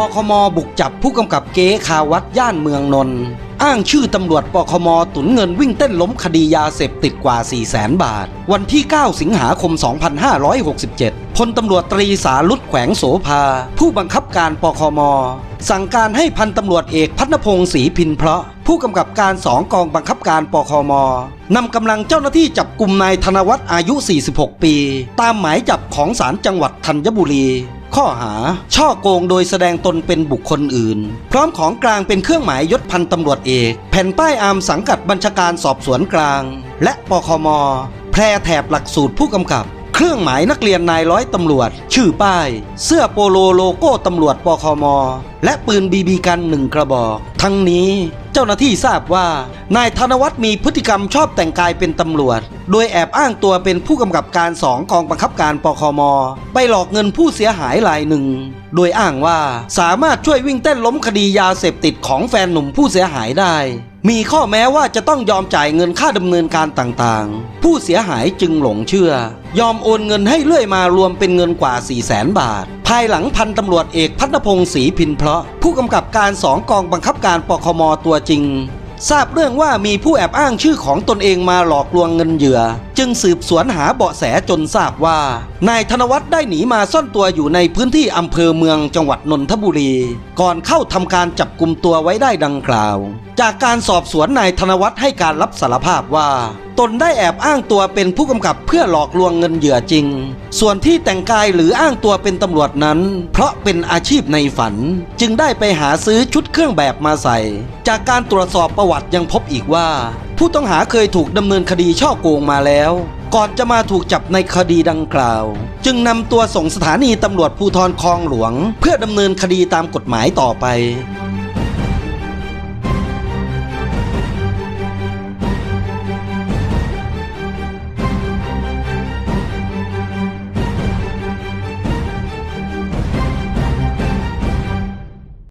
ปคมบุกจับผู้กำกับเก๊คาวัดย่านเมืองนนท์อ้างชื่อตำรวจปคมตุนเงินวิ่งเต้นล้มคดียาเสพติดกว่า 4 0 0แสนบาท วันที่ 9 สิงหาคม 2567 พลตำรวจตรีสารุตแขวงโสภา ผู้บังคับการปคม สั่งการให้พันตำรวจเอกพัฒนพงศ์ศรีพินเพราะ ผู้กำกับการสองกองบังคับการปคมนำกำลังเจ้าหน้าที่จับกลุ่มนายธนวัฒน์อายุ 46 ปี ตามหมายจับของศาลจังหวัดธัญบุรี ข้อหา ช่อโกงโดยแสดงตนเป็นบุคคลอื่น พร้อมของกลางเป็นเครื่องหมายยศพันตำรวจเอก แผ่นป้ายอามสังกัดบัญชาการสอบสวนกลาง และปคม แพร่แถบหลักสูตรผู้กำกับ เครื่องหมายนักเรียนนายร้อยตำรวจ ชื่อป้าย เสื้อโปโลโลโก้ตำรวจปคม และปืนบีบีกันหนึ่งกระบอก ทั้งนี้เจ้าหน้าที่ทราบว่า นายธนวัฒน์มีพฤติกรรมชอบแต่งกายเป็นตำรวจ โดยแอบอ้างตัวเป็นผู้กำกับการสองกองบังคับการปคม ไปหลอกเงินผู้เสียหายรายหนึ่ง โดยอ้างว่าสามารถช่วยวิ่งเต้นล้มคดียาเสพติดของแฟนหนุ่มผู้เสียหายได้ มีข้อแม้ว่าจะต้องยอมจ่ายเงินค่าดำเนินการต่างๆ ผู้เสียหายจึงหลงเชื่อ ยอมโอนเงินให้เรื่อยมารวมเป็นเงินกว่า 4 0 0แสนบาท ภายหลังพันตำรวจเอกพัฒนพงศ์ศรีพินเพราะ ผู้กำกับการสองกองบังคับการปคมตัวจริง ทราบเรื่องว่ามีผู้แอบอ้างชื่อของตนเองมาหลอกลวงเงินเหยื่อ จึงสืบสวนหาเบาะแสจนทราบว่า นายธนวัฒน์ได้หนีมาซ่อนตัวอยู่ในพื้นที่อำเภอเมืองจังหวัดนนทบุรี ก่อนเข้าทำการจับกลุ่มตัวไว้ได้ดังกล่าว จากการสอบสวนนายธนวัฒน์ให้การรับสารภาพว่า ตนได้แอบอ้างตัวเป็นผู้กำกับเพื่อหลอกลวงเงินเหยื่อจริง ส่วนที่แต่งกายหรืออ้างตัวเป็นตำรวจนั้น เพราะเป็นอาชีพในฝัน จึงได้ไปหาซื้อชุดเครื่องแบบมาใส่ จากการตรวจสอบประวัติยังพบอีกว่า ผู้ต้องหาเคยถูกดำเนินคดีช่อโกงมาแล้ว ก่อนจะมาถูกจับในคดีดังกล่าว จึงนำตัวส่งสถานีตำรวจภูธรคลองหลวง เพื่อดำเนินคดีตามกฎหมายต่อไป